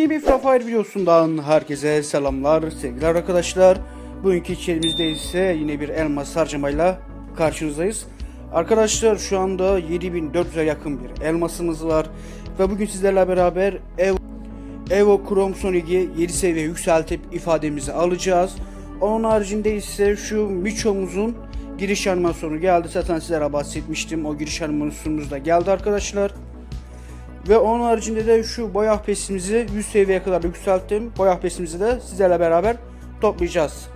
Free Fire videosundan herkese selamlar sevgiler arkadaşlar. Bugünkü içerimizde ise yine bir elmas harcamayla karşınızdayız. Arkadaşlar şu anda 7400'e yakın bir elmasımız var. Ve bugün sizlerle beraber Evo, Evo Chrome Sonic'i 7 seviye yükseltip ifademizi alacağız. Onun haricinde ise şu Micho'muzun giriş animasyonu geldi. Zaten sizlere bahsetmiştim. O giriş animasyonumuz da geldi arkadaşlar. Ve onun haricinde de şu boya pesimizi 100 seviyeye kadar yükselttim. Boya pesimizi de sizlerle beraber toplayacağız.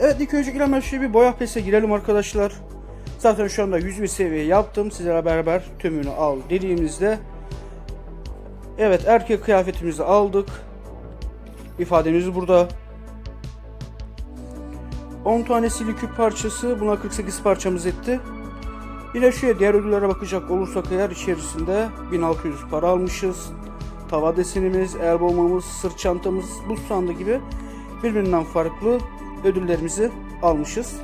Evet ilk önce şöyle bir boya pese girelim arkadaşlar. Zaten şu anda 101 seviye yaptım. Sizlerle beraber tümünü al dediğimizde Evet erkek kıyafetimizi aldık. İfademiz burada. 10 tane siliküp parçası buna 48 parçamız etti. Yine şöyle diğer ödüllere bakacak olursak eğer içerisinde 1600 para almışız. Tava desenimiz, el bombamız, sırt çantamız, buz sandığı gibi birbirinden farklı ödüllerimizi almışız.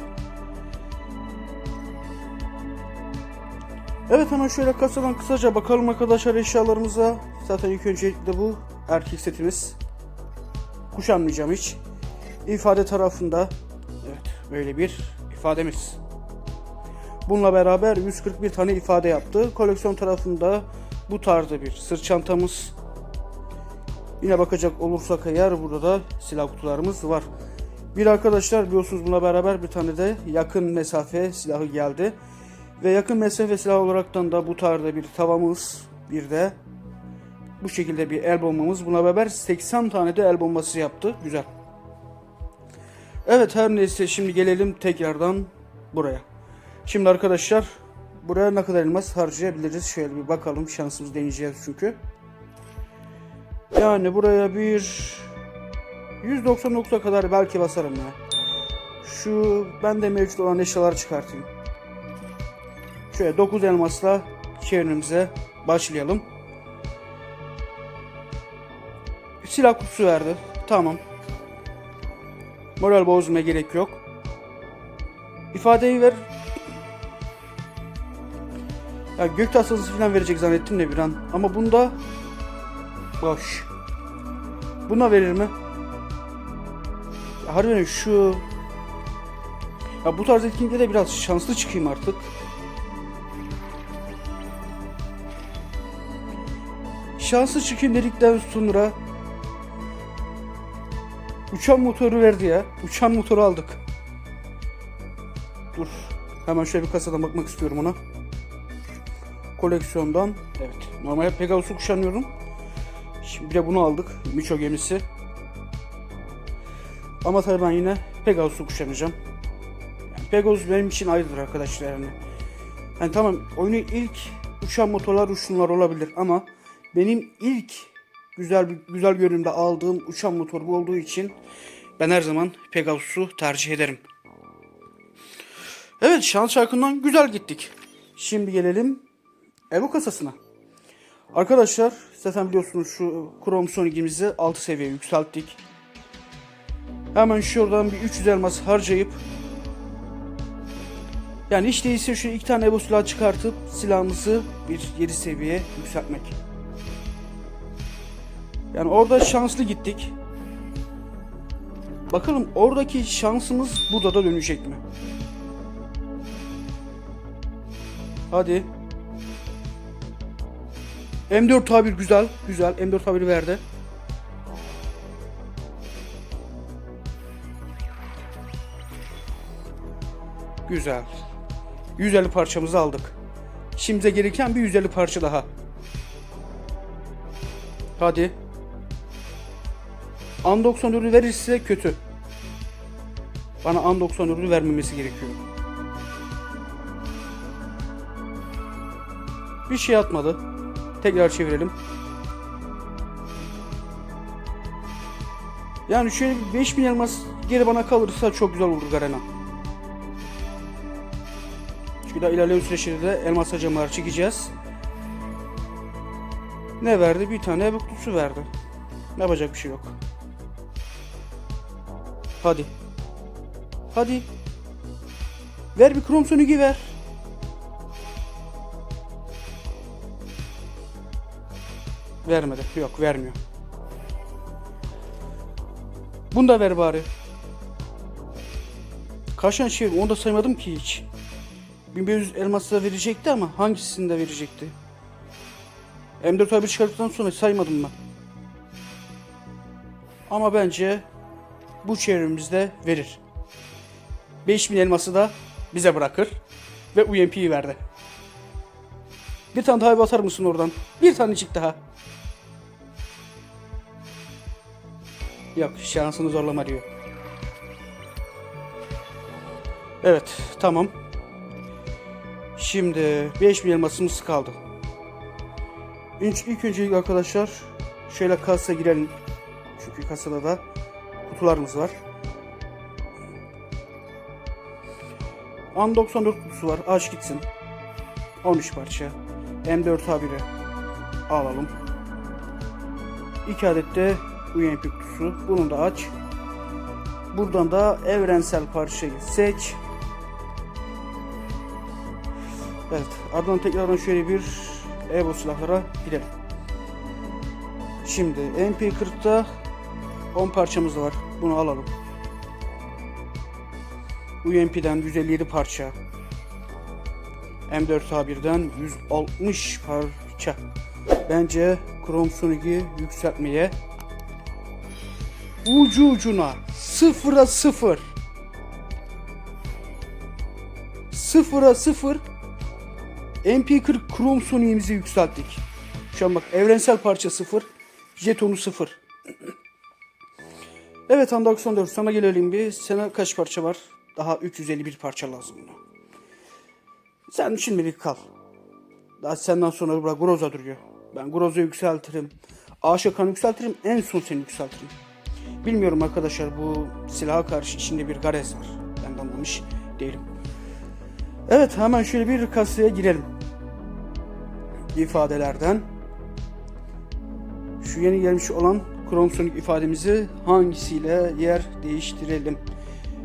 Evet hemen şöyle kasadan kısaca bakalım arkadaşlar eşyalarımıza. Zaten ilk öncelikle bu erkek setimiz. Kuşanmayacağım hiç. İfade tarafında evet böyle bir ifademiz. Bununla beraber 141 tane ifade yaptı. Koleksiyon tarafında bu tarzda bir sırt çantamız. Yine bakacak olursak eğer burada da silah kutularımız var. Bir arkadaşlar biliyorsunuz bununla beraber bir tane de yakın mesafe silahı geldi. Ve yakın mesafe silah olaraktan da bu tarzda bir tavamız, bir de bu şekilde bir el bombamız. Buna beraber 80 tane de el bombası yaptı. Güzel. Evet her neyse şimdi gelelim tekrardan buraya. Şimdi arkadaşlar buraya ne kadar elmas harcayabiliriz? Şöyle bir bakalım şansımız deneyeceğiz çünkü. Yani buraya bir 199'a kadar belki basarım ya. Şu bende mevcut olan eşyaları çıkartayım. Şöyle 9 elmasla çevremize başlayalım. Silah kutusu verdi. Tamam. Moral bozmaya gerek yok. İfadeyi ver. Ya gök tasası falan verecek zannettim de bir an. Ama bunda boş. Buna verir mi? Ya harbiden şu ya bu tarz etkinlikte de biraz şanslı çıkayım artık. Şanslı çıkayım dedikten sonra uçan motoru verdi ya. Uçan motoru aldık. Dur. Hemen şöyle bir kasadan bakmak istiyorum ona. Koleksiyondan. Evet. Normalde Pegasus'u kuşanıyorum. Şimdi bir de bunu aldık. Micho gemisi. Ama tabii ben yine Pegasus'u kuşanacağım. Yani Pegasus benim için ayrıdır arkadaşlar yani. Yani tamam oyunu ilk uçan motorlar uçsunlar olabilir ama benim ilk güzel güzel görünümde aldığım uçan motor bu olduğu için ben her zaman Pegasus'u tercih ederim. Evet şans şarkından güzel gittik. Şimdi gelelim Evo kasasına. Arkadaşlar zaten biliyorsunuz şu Chrome Sonic'imizi 6 seviye yükselttik. Hemen şuradan bir 300 elmas harcayıp yani hiç değilse şu iki tane Evo silah çıkartıp silahımızı bir 7 seviye yükseltmek. Yani orada şanslı gittik. Bakalım oradaki şansımız burada da dönecek mi? Hadi. M4 tabir güzel. Güzel. M4 tabiri verdi. Güzel. 150 parçamızı aldık. Şimdi gereken bir 150 parça daha. Hadi. An 94'ü verirse kötü. Bana An 94'ü vermemesi gerekiyor. Bir şey atmadı. Tekrar çevirelim. Yani şöyle bir 5000 elmas geri bana kalırsa çok güzel olur Garena. Çünkü daha ilerleyen süreçlerde de elmas harcamalar çekeceğiz. Ne verdi? Bir tane ebek kutusu verdi. Yapacak bir şey yok. Hadi. Hadi. Ver bir Chrome Sonic'i ver. Vermedi. Yok vermiyor. Bunu da ver bari. Kaç tane şey onu da saymadım ki hiç. 1500 elmas da verecekti ama hangisini de verecekti? M4 abi çıkardıktan sonra saymadım ben. Ama bence bu çevremizde verir. 5000 elması da bize bırakır. Ve UMP'yi verdi. Bir tane daha basar mısın oradan? Bir tanecik daha. Yok şansını zorlama diyor. Evet tamam. Şimdi 5000 elmasımız kaldı. İlk, ilk öncelik arkadaşlar şöyle kasaya girelim. Çünkü kasada da kutularımız var. An 94 kutusu var. Aç gitsin. 13 parça. M4 A1'i alalım. 2 adet de UMP kutusu. Bunu da aç. Buradan da evrensel parçayı seç. Evet. Ardından tekrardan şöyle bir Evo silahlara gidelim. Şimdi MP40'da 10 parçamız var. Bunu alalım. UMP'den 157 parça. M4A1'den 160 parça. Bence Chrome Sonic'i yükseltmeye ucu ucuna sıfıra sıfır sıfıra sıfır MP40 Chrome Sonic'imizi yükselttik. Şu an bak evrensel parça sıfır, jetonu sıfır. Evet Handa 94 sana gelelim bir. Sana kaç parça var? Daha 351 parça lazım buna. Sen şimdilik kal. Daha senden sonra bırak Groza duruyor. Ben Groza'yı yükseltirim. Aşakan yükseltirim. En son seni yükseltirim. Bilmiyorum arkadaşlar bu silaha karşı içinde bir garez var. Ben de anlamış değilim. Evet hemen şöyle bir kasaya girelim. İfadelerden. Şu yeni gelmiş olan Chrome Sonic ifademizi hangisiyle yer değiştirelim?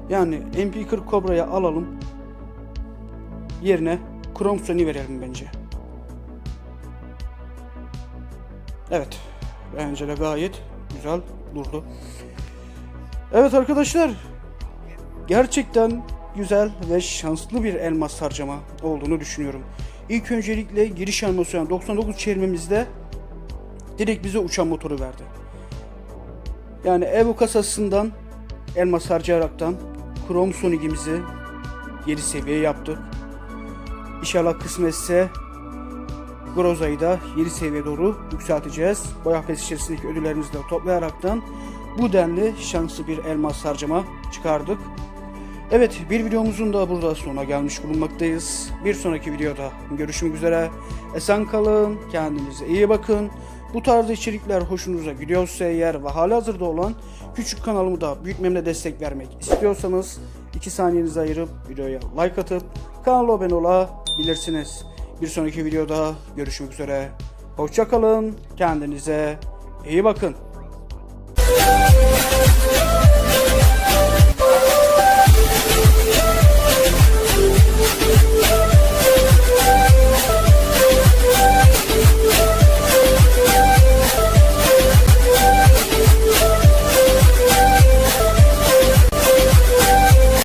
Yani MP40 Cobra'ya alalım. Yerine Chrome Sony verelim bence. Evet. Bence de gayet güzel durdu. Evet arkadaşlar. Gerçekten güzel ve şanslı bir elmas harcama olduğunu düşünüyorum. İlk öncelikle giriş animasyonu 99 çevirmemizde direkt bize uçan motoru verdi. Yani Evo kasasından elmas harcayaraktan Chrome Sonic'imizi 7 seviye yaptık. İnşallah kısmetse Groza'yı da 7 seviye doğru yükselteceğiz. Boya Fest içerisindeki ödüllerimizi de toplayaraktan bu denli şanslı bir elmas harcama çıkardık. Evet bir videomuzun da burada sonuna gelmiş bulunmaktayız. Bir sonraki videoda görüşmek üzere. Esen kalın, kendinize iyi bakın. Bu tarz içerikler hoşunuza gidiyorsa eğer ve hali hazırda olan küçük kanalımı da büyütmemle destek vermek istiyorsanız 2 saniyenizi ayırıp videoya like atıp kanala abone olabilirsiniz. Bir sonraki videoda görüşmek üzere. Hoşçakalın, kendinize iyi bakın.